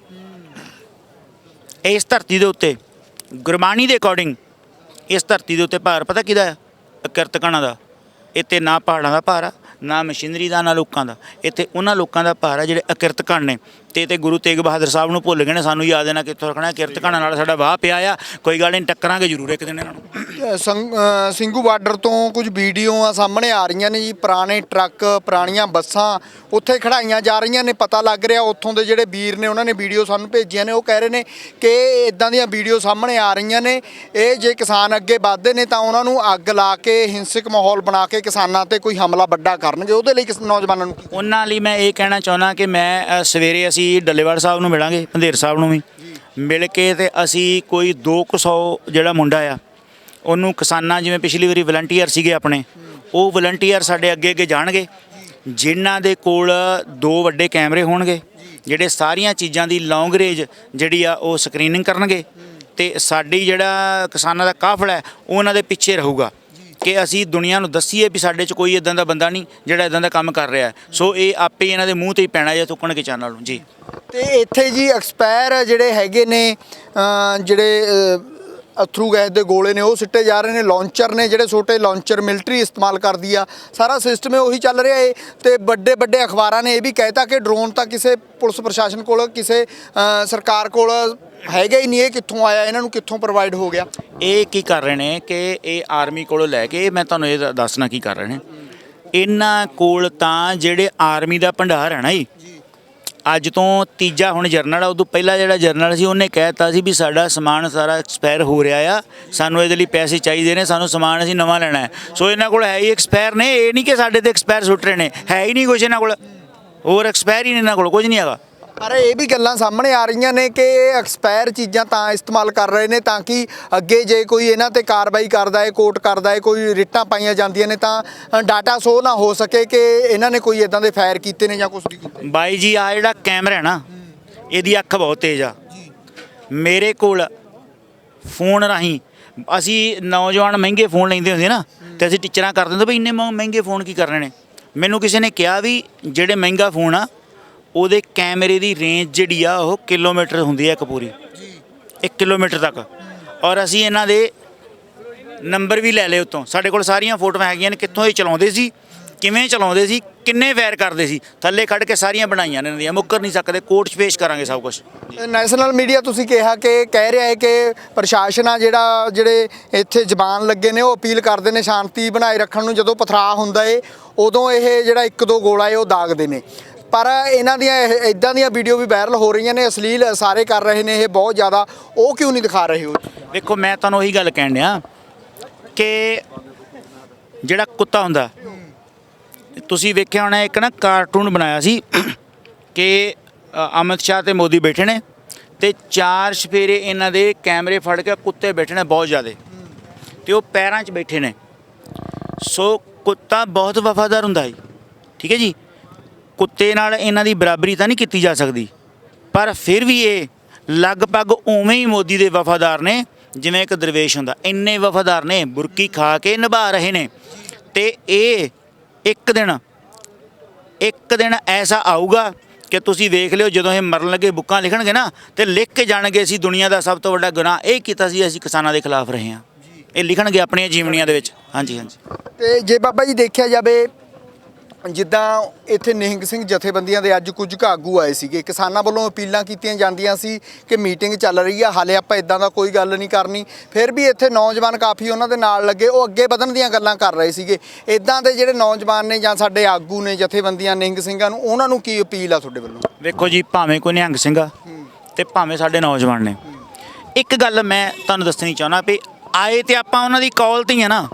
ਇਸ ਧਰਤੀ ਦੇ ਉੱਤੇ, ਗੁਰਬਾਣੀ ਦੇ ਅਕੋਰਡਿੰਗ ਇਸ ਧਰਤੀ ਦੇ ਉੱਤੇ ਭਾਰ ਪਤਾ ਕਿਹਦਾ ਆ? ਕਿਰਤਕਣਾ ਦਾ। ਇੱਥੇ ਨਾ ਪਹਾੜਾਂ ਦਾ ਭਾਰ ਆ। ਨਾ ਮਸ਼ੀਨਰੀ ਦਾ, ਨਾ ਲੋਕਾਂ ਦਾ। ਇੱਥੇ ਉਹਨਾਂ ਲੋਕਾਂ ਦਾ ਭਾਰ ਹੈ ਜਿਹੜੇ ਅਕਿਰਤਕਣ ਨੇ। ਤੇ ਤੇ ਗੁਰੂ ਤੇਗ ਬਹਾਦਰ ਸਾਹਿਬ ਨੂੰ ਭੁੱਲ ਗਏ ਨੇ ਸਾਨੂੰ ਯਾਦ ਇਹਨਾਂ ਕਿੱਥੋਂ ਰੱਖਣਾ ਕਿਰਤਕਣਾਂ ਨਾਲ ਸਾਡਾ ਵਾਹ ਪਿਆ ਆ। ਕੋਈ ਗੱਲ ਨਹੀਂ ਟੱਕਰਾਂਗੇ ਜ਼ਰੂਰ ਇੱਕ ਦਿਨ ਇਹਨਾਂ ਨੂੰ। ਸਿੰਘੂ ਬਾਰਡਰ ਤੋਂ ਕੁਝ ਵੀਡੀਓਆਂ ਸਾਹਮਣੇ ਆ ਰਹੀਆਂ ਨੇ ਜੀ ਪੁਰਾਣੇ ਟਰੱਕ ਪੁਰਾਣੀਆਂ ਬੱਸਾਂ ਉੱਥੇ ਖੜਾਈਆਂ ਜਾ ਰਹੀਆਂ ਨੇ ਪਤਾ ਲੱਗ ਰਿਹਾ ਉੱਥੋਂ ਦੇ ਜਿਹੜੇ ਵੀਰ ਨੇ ਉਹਨਾਂ ਨੇ ਵੀਡੀਓ ਸਾਨੂੰ ਭੇਜੀਆਂ ਨੇ ਉਹ ਕਹਿ ਰਹੇ ਨੇ ਕਿ ਇਦਾਂ ਦੀਆਂ ਵੀਡੀਓ ਸਾਹਮਣੇ ਆ ਰਹੀਆਂ ਨੇ। ਇਹ ਜੇ ਕਿਸਾਨ ਅੱਗੇ ਵੱਧਦੇ ਨੇ ਤਾਂ ਉਹਨਾਂ ਨੂੰ ਅੱਗ ਲਾ ਕੇ ਹਿੰਸਕ ਮਾਹੌਲ ਬਣਾ ਕੇ ਕਿਸਾਨਾਂ ਤੇ ਕੋਈ ਹਮਲਾ ਵੱਡਾ ਕਰਨਗੇ ਉਹਦੇ ਲਈ ਕਿਸ ਨੌਜਵਾਨਾਂ ਨੂੰ ਉਹਨਾਂ ਲਈ ਮੈਂ ਇਹ ਕਹਿਣਾ ਚਾਹੁੰਦਾ ਕਿ ਮੈਂ ਸਵੇਰੇ ਅਸੀਂ ਡੱਲੇਵਾਲ ਸਾਹਿਬ ਨੂੰ ਮਿਲਾਂਗੇ ਪੰਧੇਰ ਸਾਹਿਬ ਨੂੰ ਵੀ। ਮਿਲ ਕੇ ਤੇ ਅਸੀਂ ਕੋਈ 200 ਜਿਹੜਾ ਮੁੰਡਾ ਆ, ਉਹਨੂੰ ਕਿਸਾਨਾਂ ਜਿਵੇਂ ਪਿਛਲੀ ਵਾਰੀ ਵਲੰਟੀਅਰ ਸੀਗੇ ਆਪਣੇ, ਉਹ ਵਲੰਟੀਅਰ ਸਾਡੇ ਅੱਗੇ ਅੱਗੇ ਜਾਣਗੇ। ਜਿਨ੍ਹਾਂ ਦੇ ਕੋਲ ਦੋ ਵੱਡੇ ਕੈਮਰੇ ਹੋਣਗੇ, ਜਿਹੜੇ ਸਾਰੀਆਂ ਚੀਜ਼ਾਂ ਦੀ ਲੌਂਗ ਰੇਂਜ ਜਿਹੜੀ ਆ ਉਹ ਸਕਰੀਨਿੰਗ ਕਰਨਗੇ ਤੇ ਸਾਡੀ ਜਿਹੜਾ ਕਿਸਾਨਾਂ ਦਾ ਕਾਫਲਾ ਹੈ ਉਹ ਉਹਨਾਂ ਦੇ ਪਿੱਛੇ ਰਹੂਗਾ। ਕਿ ਅਸੀਂ ਦੁਨੀਆ ਨੂੰ ਦੱਸੀਏ ਵੀ ਸਾਡੇ 'ਚ ਕੋਈ ਇਦਾਂ ਦਾ ਬੰਦਾ ਨਹੀਂ ਜਿਹੜਾ ਇਦਾਂ ਦਾ ਕੰਮ ਕਰ ਰਿਹਾ ਹੈ। ਸੋ ਇਹ ਆਪੇ ਇਹਨਾਂ ਦੇ ਮੂੰਹ ਤੇ ਹੀ ਪੈਣਾ ਜਾਂ ਥੁੱਕਣਗੇ ਚੈਨਲ ਨੂੰ ਜੀ ਤੇ ਇੱਥੇ ਜੀ ਐਕਸਪਾਇਰ ਜਿਹੜੇ ਹੈਗੇ ਨੇ ਅ, ਜਿਹੜੇ ਅ, ਅਥਰੂ ਗੈਸ ਦੇ ਗੋਲੇ ਨੇ ਉਹ ਸਿੱਟੇ ਜਾ ਰਹੇ ਨੇ ਲਾਂਚਰ ਨੇ ਜਿਹੜੇ ਛੋਟੇ ਲਾਂਚਰ ਮਿਲਟਰੀ ਇਸਤੇਮਾਲ ਕਰਦੀ ਆ ਸਾਰਾ ਸਿਸਟਮ ਉਹੀ ਚੱਲ ਰਿਹਾ ਏ ਤੇ ਵੱਡੇ ਵੱਡੇ ਅਖਬਾਰਾਂ ਨੇ ਇਹ ਵੀ ਕਹਿਤਾ ਕਿ ਡਰੋਨ ਤਾਂ ਕਿਸੇ ਪੁਲਿਸ ਪ੍ਰਸ਼ਾਸਨ ਕੋਲ ਕਿਸੇ ਅ, ਸਰਕਾਰ ਕੋਲ ਹੈਗਾ ਹੀ ਨਹੀਂ ਇਹ ਕਿੱਥੋਂ ਆਇਆ ਇਹਨਾਂ ਨੂੰ ਕਿੱਥੋਂ ਪ੍ਰੋਵਾਈਡ ਹੋ ਗਿਆ? ਇਹ ਕੀ ਕਰ ਰਹੇ ਨੇ ਕਿ ਇਹ ਆਰਮੀ ਕੋਲੋਂ ਲੈ ਕੇ ਮੈਂ ਤੁਹਾਨੂੰ ਇਹ ਦੱਸਣਾ ਕੀ ਕਰ ਰਹੇ ਨੇ। ਇਹਨਾਂ ਕੋਲ ਤਾਂ ਜਿਹੜੇ ਆਰਮੀ ਦਾ ਭੰਡਾਰ ਹੈ ਨਾ ਜੀ ਅੱਜ ਤੋਂ ਤੀਜਾ ਹੁਣ ਜਰਨਲ ਆ ਉਦੋਂ ਪਹਿਲਾਂ ਜਿਹੜਾ ਜਰਨਲ ਸੀ ਉਹਨੇ ਕਹਿਤਾ ਸੀ ਵੀ ਸਾਡਾ ਸਮਾਨ ਸਾਰਾ ਐਕਸਪਾਇਰ ਹੋ ਰਿਹਾ ਆ ਸਾਨੂੰ ਇਹਦੇ ਲਈ ਪੈਸੇ ਚਾਹੀਦੇ ਨੇ ਸਾਨੂੰ ਸਮਾਨ ਅਸੀਂ ਨਵਾਂ ਲੈਣਾ ਹੈ। ਸੋ ਇਹਨਾਂ ਕੋਲ ਹੈ ਹੀ ਐਕਸਪਾਇਰ ਨੇ ਇਹ ਨਹੀਂ ਕਿ ਸਾਡੇ ਤੇ ਐਕਸਪਾਇਰ ਸੁੱਟ ਰਹੇ ਨੇ ਹੈ ਹੀ ਨਹੀਂ ਕੁਝ ਇਹਨਾਂ ਕੋਲ। ਹੋਰ ਐਕਸਪਾਇਰ ਹੀ ਨਹੀਂ ਇਹਨਾਂ ਕੋਲ ਕੁਝ ਨਹੀਂ ਹੈਗਾ। ਪਰ ਇਹ ਵੀ ਗੱਲਾਂ ਸਾਹਮਣੇ ਆ ਰਹੀਆਂ ਨੇ ਕਿ ਇਹ ਐਕਸਪਾਇਰ ਚੀਜ਼ਾਂ ਤਾਂ ਇਸਤੇਮਾਲ ਕਰ ਰਹੇ ਨੇ ਤਾਂ ਕਿ ਅੱਗੇ ਜੇ ਕੋਈ ਇਹਨਾਂ ਤੇ ਕਾਰਵਾਈ ਕਰਦਾ ਹੈ ਕੋਰਟ ਕਰਦਾ ਹੈ ਕੋਈ ਰਿਟਾਂ ਪਾਈਆਂ ਜਾਂਦੀਆਂ ਨੇ ਤਾਂ ਡਾਟਾ ਸੋ ਨਾ ਹੋ ਸਕੇ ਕਿ ਇਹਨਾਂ ਨੇ ਕੋਈ ਇਦਾਂ ਦੇ ਫਾਇਰ ਕੀਤੇ ਨੇ ਜਾਂ ਕੁਝ ਕੀਤਾ ਬਾਈ ਜੀ ਆ ਜਿਹੜਾ ਕੈਮਰਾ ਹੈ ਨਾ ਇਹਦੀ ਅੱਖ ਬਹੁਤ ਤੇਜ਼ ਆ। ਮੇਰੇ ਕੋਲ ਫੋਨ ਰਾਹੀਂ ਅਸੀਂ ਨੌਜਵਾਨ ਮਹਿੰਗੇ ਫੋਨ ਲੈਂਦੇ ਹੁੰਦੇ ਨਾ ਤੇ ਅਸੀਂ ਟੀਚਰਾਂ ਕਰ ਦਿੰਦੇ ਵੀ ਇੰਨੇ ਮਹਿ- ਮਹਿੰਗੇ ਫੋਨ ਕੀ ਕਰਨੇ ਨੇ? ਮੈਨੂੰ ਕਿਸੇ ਨੇ ਕਿਹਾ ਵੀ ਜਿਹੜੇ ਮਹਿੰਗਾ ਫੋਨ ਆ ਉਹਦੇ ਕੈਮਰੇ ਦੀ ਰੇਂਜ ਜਿਹੜੀ ਆ ਉਹ ਕਿਲੋਮੀਟਰ ਹੁੰਦੀ ਆ ਇੱਕ ਪੂਰੀ। 1 ਕਿਲੋਮੀਟਰ ਤੱਕ। ਔਰ ਅਸੀਂ ਇਹਨਾਂ ਦੇ ਨੰਬਰ ਵੀ ਲੈ ਲਏ ਉਤੋਂ। ਸਾਡੇ ਕੋਲ ਸਾਰੀਆਂ ਫੋਟੋਆਂ ਹੈਗੀਆਂ ਨੇ ਕਿੱਥੋਂ ਇਹ ਚਲਾਉਂਦੇ ਸੀ ਕਿਵੇਂ ਚਲਾਉਂਦੇ ਸੀ ਕਿੰਨੇ ਫਾਇਰ ਕਰਦੇ ਸੀ। ਥੱਲੇ ਖੜ ਕੇ ਸਾਰੀਆਂ ਬਣਾਈਆਂ ਨੇ ਇਹਨਾਂ ਦੀਆਂ ਮੁੱਕਰ ਨਹੀਂ ਸਕਦੇ ਕੋਰਟ 'ਚ ਪੇਸ਼ ਕਰਾਂਗੇ ਸਭ ਕੁਝ ਨੈਸ਼ਨਲ ਮੀਡੀਆ ਤੁਸੀਂ ਕਿਹਾ ਕਿ ਕਹਿ ਰਿਹਾ ਹੈ ਕਿ ਪ੍ਰਸ਼ਾਸਨ ਆ ਜਿਹੜਾ ਜਿਹੜੇ ਇੱਥੇ ਜ਼ਬਾਨ ਲੱਗੇ ਨੇ ਉਹ ਅਪੀਲ ਕਰਦੇ ਨੇ ਸ਼ਾਂਤੀ ਬਣਾਏ ਰੱਖਣ ਨੂੰ। ਜਦੋਂ ਪਥਰਾਅ ਹੁੰਦਾ ਏ ਉਦੋਂ ਇਹ ਜਿਹੜਾ ਇੱਕ ਦੋ ਗੋਲਾ ਏ ਉਹ ਦਾਗਦੇ ਨੇ। ਪਰ ਇਹਨਾਂ ਦੀਆਂ ਇਦਾਂ ਦੀਆਂ ਵੀਡੀਓ ਵੀ ਵਾਇਰਲ ਹੋ ਰਹੀਆਂ ਨੇ, ਅਸ਼ਲੀਲ ਸਾਰੇ ਕਰ ਰਹੇ ਨੇ ਇਹ ਬਹੁਤ ਜ਼ਿਆਦਾ। ਉਹ ਕਿਉਂ ਨਹੀਂ ਦਿਖਾ ਰਹੇ ਹੋ ਵੇਖੋ ਮੈਂ ਤੁਹਾਨੂੰ ਉਹੀ ਗੱਲ ਕਹਿਣ ਡਿਆ ਕਿ ਜਿਹੜਾ ਕੁੱਤਾ ਹੁੰਦਾ, ਤੁਸੀਂ ਵੇਖਿਆ ਹੋਣਾ ਇੱਕ ਨਾ ਕਾਰਟੂਨ ਬਣਾਇਆ ਸੀ ਕਿ ਅਮਿਤ ਸ਼ਾਹ ਤੇ ਮੋਦੀ ਬੈਠੇ ਨੇ ਤੇ ਚਾਰ ਸਫੇਰੇ ਇਹਨਾਂ ਦੇ ਕੈਮਰੇ ਫੜ ਕੇ ਕੁੱਤੇ ਬੈਠੇ ਨੇ ਬਹੁਤ ਜ਼ਿਆਦੇ ਤੇ ਉਹ ਪੈਰਾਂ 'ਚ ਬੈਠੇ ਨੇ। ਸੋ ਕੁੱਤਾ ਬਹੁਤ ਵਫਾਦਾਰ ਹੁੰਦਾ ਹੈ, ਠੀਕ ਹੈ ਜੀ? ਕੁੱਤੇ ਨਾਲ ਇਹਨਾਂ ਦੀ ਬਰਾਬਰੀ ਤਾਂ ਨਹੀਂ ਕੀਤੀ ਜਾ ਸਕਦੀ। ਪਰ ਫਿਰ ਵੀ ਇਹ ਲਗਭਗ ਉਵੇਂ ਹੀ ਮੋਦੀ ਦੇ ਵਫਾਦਾਰ ਨੇ, ਜਿਵੇਂ ਇੱਕ ਦਰਵੇਸ਼ ਹੁੰਦਾ। ਇੰਨੇ ਵਫਾਦਾਰ ਨੇ, ਬੁਰਕੀ ਖਾ ਕੇ ਨਿਭਾ ਰਹੇ ਨੇ। ਤੇ ਇਹ ਇੱਕ ਦਿਨ ਇੱਕ ਦਿਨ ਐਸਾ ਆਊਗਾ ਕਿ ਤੁਸੀਂ ਵੇਖ ਲਿਓ, ਜਦੋਂ ਇਹ ਮਰਨ ਲੱਗੇ, ਬੁੱਕਾਂ ਲਿਖਣਗੇ ਨਾ, ਤੇ ਲਿਖ ਕੇ ਜਾਣਗੇ, ਅਸੀਂ ਦੁਨੀਆ ਦਾ ਸਭ ਤੋਂ ਵੱਡਾ ਗੁਨਾਹ ਇਹ ਕੀਤਾ ਸੀ, ਅਸੀਂ ਕਿਸਾਨਾਂ ਦੇ ਖਿਲਾਫ ਰਹੇ ਹਾਂ। ਇਹ ਲਿਖਣਗੇ ਆਪਣੀਆਂ ਜੀਵਨੀਆਂ ਦੇ ਵਿੱਚ। ਹਾਂਜੀ ਹਾਂਜੀ। ਤੇ ਜੇ ਬਾਬਾ ਜੀ ਦੇਖਿਆ ਜਾਵੇ ਜਿੱਦਾਂ ਇੱਥੇ ਨਿਹੰਗ ਸਿੰਘ ਜਥੇਬੰਦੀਆਂ ਦੇ ਅੱਜ ਕੁਝ ਕੁ ਆਗੂ ਆਏ ਸੀਗੇ। ਕਿਸਾਨਾਂ ਵੱਲੋਂ ਅਪੀਲਾਂ ਕੀਤੀਆਂ ਜਾਂਦੀਆਂ ਸੀ ਕਿ ਮੀਟਿੰਗ ਚੱਲ ਰਹੀ ਆ। ਹਾਲੇ ਆਪਾਂ ਇਦਾਂ ਦਾ ਕੋਈ ਗੱਲ ਨਹੀਂ ਕਰਨੀ। ਫਿਰ ਵੀ ਇੱਥੇ ਨੌਜਵਾਨ ਕਾਫੀ ਉਹਨਾਂ ਦੇ ਨਾਲ ਲੱਗੇ। ਉਹ ਅੱਗੇ ਵਧਣ ਦੀਆਂ ਗੱਲਾਂ ਕਰ ਰਹੇ ਸੀਗੇ। ਇਦਾਂ ਦੇ ਜਿਹੜੇ ਨੌਜਵਾਨ ਨੇ ਜਾਂ ਸਾਡੇ ਆਗੂ ਨੇ ਜਥੇਬੰਦੀਆਂ ਨਿਹੰਗ ਸਿੰਘਾਂ ਨੂੰ ਉਹਨਾਂ ਨੂੰ ਕੀ ਅਪੀਲ ਆ ਤੁਹਾਡੇ ਵੱਲੋਂ? ਵੇਖੋ ਜੀ ਭਾਵੇਂ ਕੋਈ ਨਿਹੰਗ ਸਿੰਘ ਆ ਤੇ ਭਾਵੇਂ ਸਾਡੇ ਨੌਜਵਾਨ ਨੇ। ਇੱਕ ਗੱਲ ਮੈਂ ਤੁਹਾਨੂੰ ਦੱਸਣੀ ਚਾਹੁੰਦਾ ਵੀ ਆਏ ਤੇ ਆਪਾਂ ਉਹਨਾਂ ਦੀ ਕਾਲ ਤੇ ਹੀ ਆ ਨਾ।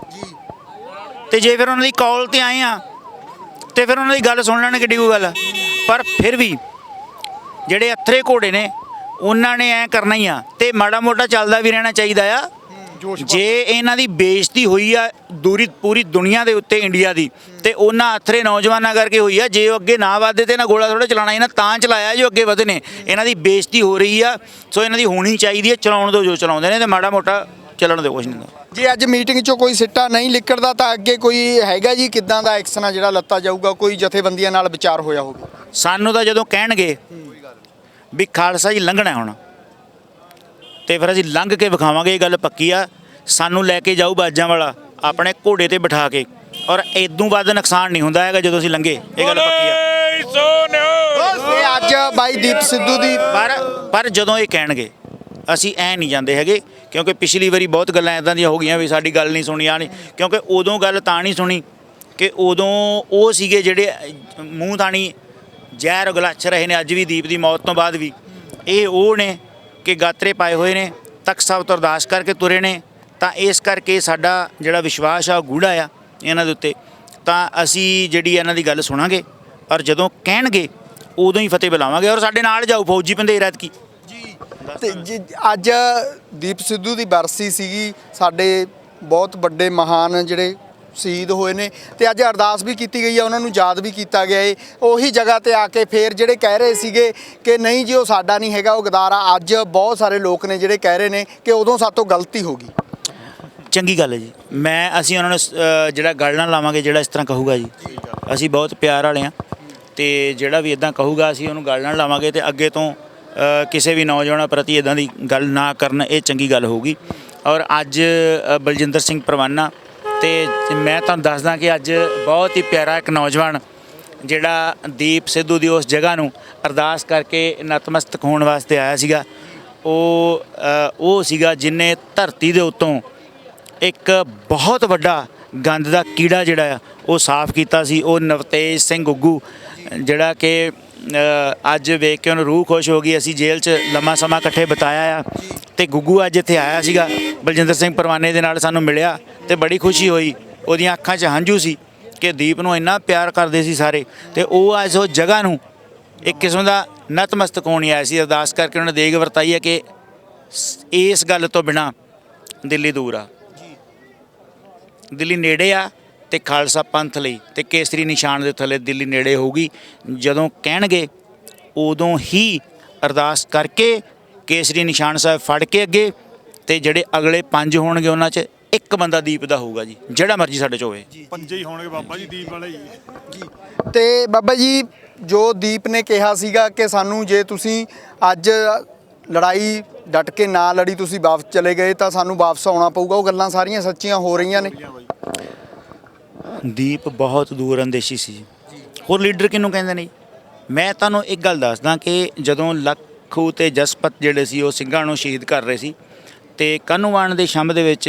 ਤੇ ਜੇ ਫਿਰ ਉਹਨਾਂ ਦੀ ਕਾਲ ਤੇ ਆਏ ਆ ਤੇ ਫਿਰ ਉਹਨਾਂ ਦੀ ਗੱਲ ਸੁਣ ਲੈਣ ਕਿੱਡੀ ਕੋਈ ਗੱਲ। ਪਰ ਫਿਰ ਵੀ ਜਿਹੜੇ ਅਥਰੇ ਘੋੜੇ ਨੇ ਉਹਨਾਂ ਨੇ ਐ ਕਰਨਾ ਹੀ ਆ ਤੇ ਮਾੜਾ ਮੋਟਾ ਚੱਲਦਾ ਵੀ ਰਹਿਣਾ ਚਾਹੀਦਾ ਆ ਜੇ ਇਹਨਾਂ ਦੀ ਬੇਇੱਜ਼ਤੀ ਹੋਈ ਆ ਦੂਰੀ ਪੂਰੀ ਦੁਨੀਆ ਦੇ ਉੱਤੇ ਇੰਡੀਆ ਦੀ ਤੇ ਉਹਨਾਂ ਅਥਰੇ ਨੌਜਵਾਨਾਂ ਕਰਕੇ ਹੋਈ ਆ ਜੇ ਉਹ ਅੱਗੇ ਨਾ ਵਧਦੇ ਤੇ ਇਹਨਾਂ ਗੋਲਾ ਥੋੜਾ ਚਲਾਣਾ ਇਹਨਾਂ ਤਾਂ ਚਲਾਇਆ ਜੋ ਅੱਗੇ ਵਧੇ ਨੇ ਇਹਨਾਂ ਦੀ ਬੇਇੱਜ਼ਤੀ ਹੋ ਰਹੀ ਆ ਸੋ ਇਹਨਾਂ ਦੀ ਹੋਣੀ ਚਾਹੀਦੀ ਹੈ ਚਲਾਉਣ ਦਿਓ ਜੋ ਚਲਾਉਂਦੇ ਨੇ ਤੇ ਮਾੜਾ ਮੋਟਾ ਚੱਲਣ ਦਿਓ ਕੁਛ ਨਹੀਂ। ਹੁੰਦਾ ਜੇ ਅੱਜ ਮੀਟਿੰਗ 'ਚੋਂ ਕੋਈ ਸਿੱਟਾ ਨਹੀਂ ਲਿਕੜਦਾ ਤਾਂ ਅੱਗੇ ਕੋਈ ਹੈਗਾ ਜੀ? ਕਿੱਦਾਂ ਦਾ ਐਕਸ਼ਨ ਆ ਜਿਹੜਾ ਲੱਤਾ ਜਾਊਗਾ? ਕੋਈ ਜਥੇਬੰਦੀਆਂ ਨਾਲ ਵਿਚਾਰ ਹੋਇਆ ਹੋਵੇ ਸਾਨੂੰ ਤਾਂ ਜਦੋਂ ਕਹਿਣਗੇ ਵੀ ਖਾਲਸਾ ਜੀ ਲੰਘਣਾ ਹੁਣ ਤੇ ਫਿਰ ਅਸੀਂ ਲੰਘ ਕੇ ਵਿਖਾਵਾਂਗੇ ਇਹ ਗੱਲ ਪੱਕੀ ਆ। ਸਾਨੂੰ ਲੈ ਕੇ ਜਾਊ ਬਾਜਾਂ ਵਾਲਾ ਆਪਣੇ ਘੋੜੇ ਤੇ ਬਿਠਾ ਕੇ। ਔਰ ਇਦੋਂ ਵੱਧ ਨੁਕਸਾਨ ਨਹੀਂ ਹੁੰਦਾ ਹੈਗਾ ਜਦੋਂ ਅਸੀਂ ਲੰਘੇ ਇਹ ਗੱਲ ਪੱਕੀ ਆ। ਤੇ ਅੱਜ ਬਾਈ ਦੀਪ ਸਿੱਧੂ ਦੀ ਪਰ ਪਰ ਜਦੋਂ ਇਹ ਕਹਿਣਗੇ ਅਸੀਂ ਐ ਨਹੀਂ ਜਾਂਦੇ ਹੈਗੇ, ਕਿਉਂਕਿ ਪਿਛਲੀ ਵਾਰੀ ਬਹੁਤ ਗੱਲਾਂ ਇਦਾਂ ਦੀਆਂ ਹੋ ਗਈਆਂ ਵੀ ਸਾਡੀ ਗੱਲ ਨਹੀਂ ਸੁਣੀ ਆ ਨਹੀਂ, ਕਿਉਂਕਿ ਉਦੋਂ ਗੱਲ ਤਾਂ ਨਹੀਂ ਸੁਣੀ ਕਿ ਉਦੋਂ ਉਹ ਸੀਗੇ ਜਿਹੜੇ, ਮੂੰਹ ਤਾਣੀ ਜ਼ਹਿਰ ਗਲਾਚ ਰਹੇ ਨੇ, ਅੱਜ ਵੀ ਦੀਪ ਦੀ ਮੌਤ ਤੋਂ ਬਾਅਦ ਵੀ। ਇਹ ਉਹ ਨੇ ਕਿ ਗਾਤਰੇ ਪਾਏ ਹੋਏ ਨੇ, ਤਖਤ ਸਭ ਤੋਂ ਅਰਦਾਸ ਕਰਕੇ ਤੁਰੇ ਨੇ, ਤਾਂ ਇਸ ਕਰਕੇ ਸਾਡਾ ਜਿਹੜਾ ਵਿਸ਼ਵਾਸ ਆ, ਉਹ ਗੂੜਾ ਆ ਇਹਨਾਂ ਦੇ ਉੱਤੇ। ਤਾਂ ਅਸੀਂ ਜਿਹੜੀ ਇਹਨਾਂ ਦੀ ਗੱਲ ਸੁਣਾਂਗੇ ਔਰ ਜਦੋਂ ਕਹਿਣਗੇ, ਉਦੋਂ ਹੀ ਫਤਿਹ ਬੁਲਾਵਾਂਗੇ ਔਰ ਸਾਡੇ ਨਾਲ ਜਾਓ ਫੌਜੀ ਪੰਧੇਰ ਐਤਕੀ। ਤੇ ਜੀ- ਅੱਜ ਦੀਪ ਸਿੱਧੂ ਦੀ ਬਰਸੀ ਸੀਗੀ ਸਾਡੇ ਬਹੁਤ ਵੱਡੇ ਮਹਾਨ ਜਿਹੜੇ ਸ਼ਹੀਦ ਹੋਏ ਨੇ ਤੇ ਅੱਜ ਅਰਦਾਸ ਵੀ ਕੀਤੀ ਗਈ ਹੈ ਉਹਨਾਂ ਨੂੰ ਯਾਦ ਵੀ ਕੀਤਾ ਗਿਆ ਏ। ਉਹੀ ਜਗ੍ਹਾ ਤੇ ਆ ਕੇ ਫੇਰ ਜਿਹੜੇ ਕਹਿ ਰਹੇ ਸੀਗੇ ਕਿ ਨਹੀਂ ਜੀ ਉਹ ਸਾਡਾ ਨਹੀਂ ਹੈਗਾ ਉਹ ਗਦਾਰਾ। ਅੱਜ ਬਹੁਤ ਸਾਰੇ ਲੋਕ ਨੇ ਜਿਹੜੇ ਕਹਿ ਰਹੇ ਨੇ ਕਿ ਉਦੋਂ ਸਾਤੋਂ ਗਲਤੀ ਹੋ ਗਈ। ਚੰਗੀ ਗੱਲ ਹੈ ਜੀ। ਮੈਂ ਅਸੀਂ ਉਹਨਾਂ ਨੂੰ ਸ- ਅਹ ਜਿਹੜਾ ਗੱਲ ਨਾਲ ਲਾਵਾਂਗੇ ਜਿਹੜਾ ਇਸ ਤਰ੍ਹਾਂ ਕਹੂਗਾ ਜੀ। ਅਸੀਂ ਬਹੁਤ ਪਿਆਰ ਵਾਲੇ ਆ ਤੇ ਜਿਹੜਾ ਵੀ ਇਦਾਂ ਕਹੂਗਾ ਅਸੀਂ ਉਹਨੂੰ ਗੱਲ ਨਾਲ ਲਾਵਾਂਗੇ ਤੇ ਅੱਗੇ ਤੋਂ ਕਿਸੇ ਵੀ ਨੌਜਵਾਨਾਂ ਪ੍ਰਤੀ ਇਦਾਂ ਦੀ ਗੱਲ ਨਾ ਕਰਨ, ਇਹ ਚੰਗੀ ਗੱਲ ਹੋਊਗੀ। ਔਰ ਅੱਜ ਬਲਜਿੰਦਰ ਸਿੰਘ ਪਰਵਾਨਾ ਤੇ ਮੈਂ ਤੁਹਾਨੂੰ ਦੱਸਦਾ ਕਿ ਅੱਜ ਬਹੁਤ ਹੀ ਪਿਆਰਾ ਇੱਕ ਨੌਜਵਾਨ ਜਿਹੜਾ ਦੀਪ ਸਿੱਧੂ ਦੀ ਉਸ ਜਗ੍ਹਾ ਨੂੰ ਅਰਦਾਸ ਕਰਕੇ ਨਤਮਸਤਕ ਹੋਣ ਵਾਸਤੇ ਆਇਆ ਸੀਗਾ। ਉਹ ਉਹ ਸੀਗਾ ਜਿਨੇ ਧਰਤੀ ਦੇ ਉੱਤੋਂ ਇੱਕ ਬਹੁਤ ਵੱਡਾ ਗੰਦ ਦਾ ਕੀੜਾ ਜਿਹੜਾ ਆ, ਉਹ ਸਾਫ਼ ਕੀਤਾ ਸੀ। ਉਹ ਨਵਤੇਜ ਸਿੰਘ ਗੁੱਗੂ ਜਿਹੜਾ ਕਿ ਅੱਜ ਵੇਖ ਕੇ ਉਹਨੂੰ ਰੂਹ ਖੁਸ਼ ਹੋ ਗਈ। ਅਸੀਂ ਜੇਲ੍ਹ 'ਚ ਲੰਮਾ ਸਮਾਂ ਇਕੱਠੇ ਬਿਤਾਇਆ ਆ ਤੇ ਗੁੱਗੂ ਅੱਜ ਇੱਥੇ ਆਇਆ ਸੀਗਾ। ਬਲਜਿੰਦਰ ਸਿੰਘ ਪਰਵਾਨੇ ਦੇ ਨਾਲ ਸਾਨੂੰ ਮਿਲਿਆ ਤੇ ਬੜੀ ਖੁਸ਼ੀ ਹੋਈ। ਉਹਦੀਆਂ ਅੱਖਾਂ 'ਚ ਹੰਝੂ ਸੀ ਕਿ ਦੀਪ ਨੂੰ ਇੰਨਾ ਪਿਆਰ ਕਰਦੇ ਸੀ ਸਾਰੇ ਤੇ ਉਹ ਅੱਜ ਉਹ ਜਗ੍ਹਾ ਨੂੰ ਇੱਕ ਕਿਸਮ ਦਾ ਨਤਮਸਤਕ ਹੋਣ ਹੀ ਆਇਆ ਸੀ। ਅਰਦਾਸ ਕਰਕੇ ਉਹਨੇ ਦੇਗ ਵਰਤਾਈ ਹੈ ਕਿ ਇਸ ਗੱਲ ਤੋਂ ਬਿਨਾ ਦਿੱਲੀ ਦੂਰ ਆ। ਦਿੱਲੀ ਨੇੜੇ ਆ ਤੇ ਖਾਲਸਾ ਪੰਥ ਲਈ ਤੇ ਕੇਸਰੀ ਨਿਸ਼ਾਨ ਦੇ ਥੱਲੇ ਦਿੱਲੀ ਨੇੜੇ ਹੋਊਗੀ। ਜਦੋਂ ਕਹਿਣਗੇ ਉਦੋਂ ਹੀ ਅਰਦਾਸ ਕਰਕੇ ਕੇਸਰੀ ਨਿਸ਼ਾਨ ਸਾਹਿਬ ਫੜ ਕੇ ਅੱਗੇ ਤੇ ਜਿਹੜੇ ਅਗਲੇ ਪੰਜ ਹੋਣਗੇ ਉਹਨਾਂ 'ਚ ਇੱਕ ਬੰਦਾ ਦੀਪ ਦਾ ਹੋਊਗਾ ਜੀ ਜਿਹੜਾ ਮਰਜ਼ੀ ਸਾਡੇ 'ਚ ਹੋਵੇ। ਪੰਜੇ ਹੀ ਹੋਣਗੇ ਬਾਬਾ ਜੀ ਦੀਪ ਵਾਲੇ ਹੀ। ਤੇ ਬਾਬਾ ਜੀ ਜੋ ਦੀਪ ਨੇ ਕਿਹਾ ਸੀਗਾ ਕਿ ਸਾਨੂੰ ਜੇ ਤੁਸੀਂ ਅੱਜ ਲੜਾਈ ਡਟ ਕੇ ਨਾ ਲੜੀ ਤੁਸੀਂ ਵਾਪਸ ਚਲੇ ਗਏ ਤਾਂ ਸਾਨੂੰ ਵਾਪਸ ਆਉਣਾ ਪਊਗਾ। ਉਹ ਗੱਲਾਂ ਸਾਰੀਆਂ ਸੱਚੀਆਂ ਹੋ ਰਹੀਆਂ ਨੇ। ਦੀਪ ਬਹੁਤ ਦੂਰ ਅੰਦੇਸ਼ੀ ਸੀ ਹੋਰ ਲੀਡਰ ਕਿਹਨੂੰ ਕਹਿੰਦੇ ਨੇ ਜੀ? ਮੈਂ ਤੁਹਾਨੂੰ ਇੱਕ ਗੱਲ ਦੱਸਦਾ ਕਿ ਜਦੋਂ ਲੱਖੂ ਤੇ ਜਸਪਤ ਜਿਹੜੇ ਸੀ, ਉਹ ਸਿੰਘਾਂ ਨੂੰ ਸ਼ਹੀਦ ਕਰ ਰਹੇ ਸੀ ਤੇ ਕਾਨੂੰਵਾਨ ਦੇ ਸ਼ੰਭ ਦੇ ਵਿੱਚ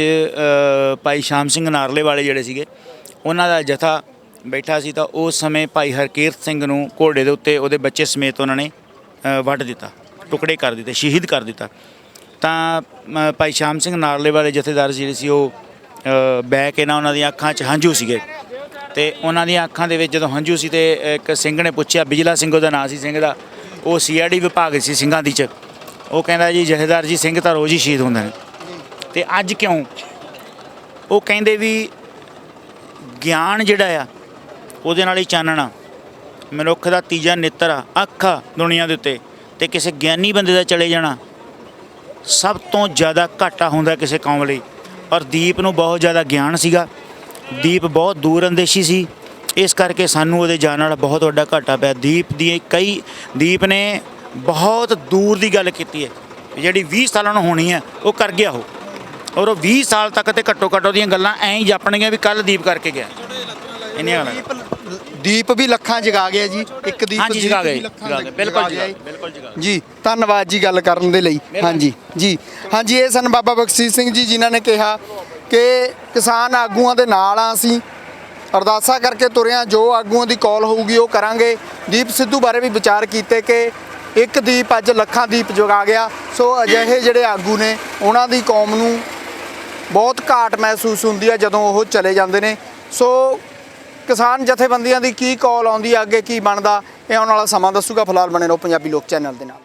ਭਾਈ ਸ਼ਾਮ ਸਿੰਘ ਨਾਰਲੇ ਵਾਲੇ ਜਿਹੜੇ ਸੀਗੇ, ਉਹਨਾਂ ਦਾ ਜਥਾ ਬੈਠਾ ਸੀ ਤਾਂ ਉਸ ਸਮੇਂ ਭਾਈ ਹਰਕੀਰਤ ਸਿੰਘ ਨੂੰ ਘੋੜੇ ਦੇ ਉੱਤੇ ਉਹਦੇ ਬੱਚੇ ਸਮੇਤ ਉਹਨਾਂ ਨੇ ਵੱਢ ਦਿੱਤਾ, ਟੁਕੜੇ ਕਰ ਦਿੱਤੇ, ਸ਼ਹੀਦ ਕਰ ਦਿੱਤਾ ਤਾਂ ਭਾਈ ਸ਼ਾਮ ਸਿੰਘ ਨਾਰਲੇ ਵਾਲੇ ਜਥੇਦਾਰ ਜਿਹੜੇ ਸੀ, ਉਹ ਬਹਿ ਕੇ ਨਾ ਉਹਨਾਂ ਦੀਆਂ ਅੱਖਾਂ 'ਚ ਹੰਝੂ ਸੀਗੇ। ਤੇ ਉਹਨਾਂ ਦੀਆਂ ਅੱਖਾਂ ਦੇ ਵਿੱਚ ਜਦੋਂ ਹੰਝੂ ਸੀ ਤੇ ਇੱਕ ਸਿੰਘ ਨੇ ਪੁੱਛਿਆ, ਬਿਜਲਾ ਸਿੰਘ ਉਹਦਾ ਨਾਂ ਸੀ ਸਿੰਘ ਦਾ, ਉਹ ਸੀਆਈਡੀ ਵਿਭਾਗ ਸੀ ਸਿੰਘਾਂ ਦੀ ਚ। ਉਹ ਕਹਿੰਦਾ ਜੀ ਜਥੇਦਾਰ ਜੀ, ਸਿੰਘ ਤਾਂ ਰੋਜ਼ ਹੀ ਸ਼ਹੀਦ ਹੁੰਦੇ ਨੇ। ਤੇ ਅੱਜ ਕਿਉਂ? ਉਹ ਕਹਿੰਦੇ ਵੀ ਗਿਆਨ ਜਿਹੜਾ ਆ, ਉਹਦੇ ਨਾਲ ਹੀ ਚਾਨਣਾ ਮਨੁੱਖ ਦਾ ਤੀਜਾ ਨੇਤਰ ਆ, ਅੱਖ ਆ ਦੁਨੀਆ ਦੇ ਉੱਤੇ। ਤੇ ਕਿਸੇ ਗਿਆਨੀ ਬੰਦੇ ਦਾ ਚਲੇ ਜਾਣਾ ਸਭ ਤੋਂ ਜ਼ਿਆਦਾ ਘਾਟਾ ਹੁੰਦਾ ਕਿਸੇ ਕੌਮ ਲਈ। ਔਰ ਦੀਪ ਨੂੰ ਬਹੁਤ ਜ਼ਿਆਦਾ ਗਿਆਨ ਸੀਗਾ। ਦੀਪ ਬਹੁਤ ਦੂਰ ਅੰਦੇਸ਼ੀ ਸੀ। ਇਸ ਕਰਕੇ ਸਾਨੂੰ ਉਹਦੇ ਜਾਣ ਨਾਲ ਬਹੁਤ ਵੱਡਾ ਘਾਟਾ ਪਿਆ। ਦੀਪ ਦੀ ਕਈ ਦੀਪ ਨੇ ਬਹੁਤ ਦੂਰ ਦੀ ਗੱਲ ਕੀਤੀ ਹੈ। ਜਿਹੜੀ 20 ਸਾਲਾਂ ਨੂੰ ਹੋਣੀ ਹੈ ਉਹ ਕਰ ਗਿਆ ਉਹ। ਔਰ ਉਹ 20 ਸਾਲ ਤੱਕ ਤੇ ਘੱਟੋ ਘੱਟ ਉਹਦੀਆਂ ਗੱਲਾਂ ਐਂ ਹੀ ਜਾਪਣਗੀਆਂ ਵੀ ਕੱਲ ਦੀਪ ਕਰਕੇ ਗਿਆ। ਇੰਨੀਆਂ ਗੱਲਾਂ। ਦੀਪ ਵੀ ਲੱਖਾਂ ਜਗਾ ਗਿਆ ਜੀ ਇੱਕ ਦੀਪ ਹਾਂਜੀ ਜਗਾ ਗਏ। ਲੱਖਾਂ ਜਗਾ ਗਏ। ਬਿਲਕੁਲ ਗਿਆ ਜਗਾ ਜੀ। ਬਿਲਕੁਲ ਜਗਾ ਜੀ ਧੰਨਵਾਦ ਜੀ ਗੱਲ ਕਰਨ ਦੇ ਲਈ। ਹਾਂਜੀ ਜੀ। ਹਾਂਜੀ ਇਹ ਸਨ ਬਾਬਾ ਬਖਸ਼ੀਸ਼ ਸਿੰਘ ਜੀ ਜਿਨ੍ਹਾਂ ਨੇ ਕਿਹਾ ਕਿ ਕਿਸਾਨ ਆਗੂਆਂ ਦੇ ਨਾਲ ਆ ਅਸੀਂ। ਅਰਦਾਸਾ ਕਰਕੇ ਤੁਰਿਆ ਜੋ ਆਗੂਆਂ ਦੀ ਕਾਲ ਹੋਊਗੀ ਉਹ ਕਰਾਂਗੇ। ਦੀਪ ਸਿੱਧੂ ਬਾਰੇ ਵੀ ਵਿਚਾਰ ਕੀਤੇ ਕਿ ਇੱਕ ਦੀਪ ਅੱਜ ਲੱਖਾਂ ਦੀਪ ਜਗਾ ਗਿਆ। ਸੋ ਅਜਿਹੇ ਜਿਹੜੇ ਆਗੂ ਨੇ ਉਹਨਾਂ ਦੀ ਕੌਮ ਨੂੰ ਬਹੁਤ ਘਾਟ ਮਹਿਸੂਸ ਹੁੰਦੀ ਹੈ ਜਦੋਂ ਉਹ ਚਲੇ ਜਾਂਦੇ ਨੇ। ਸੋ ਕਿਸਾਨ ਜਥੇਬੰਦੀਆਂ ਦੀ ਕੀ ਕਾਲ ਆਉਂਦੀ ਹੈ ਅੱਗੇ ਕੀ ਬਣਦਾ, ਇਹ ਆਉਣ ਵਾਲਾ ਸਮਾਂ ਦੱਸੂਗਾ। ਫਿਲਹਾਲ ਬਣੇ ਰਹੋ ਪੰਜਾਬੀ ਲੋਕ ਚੈਨਲ ਦੇ ਨਾਲ।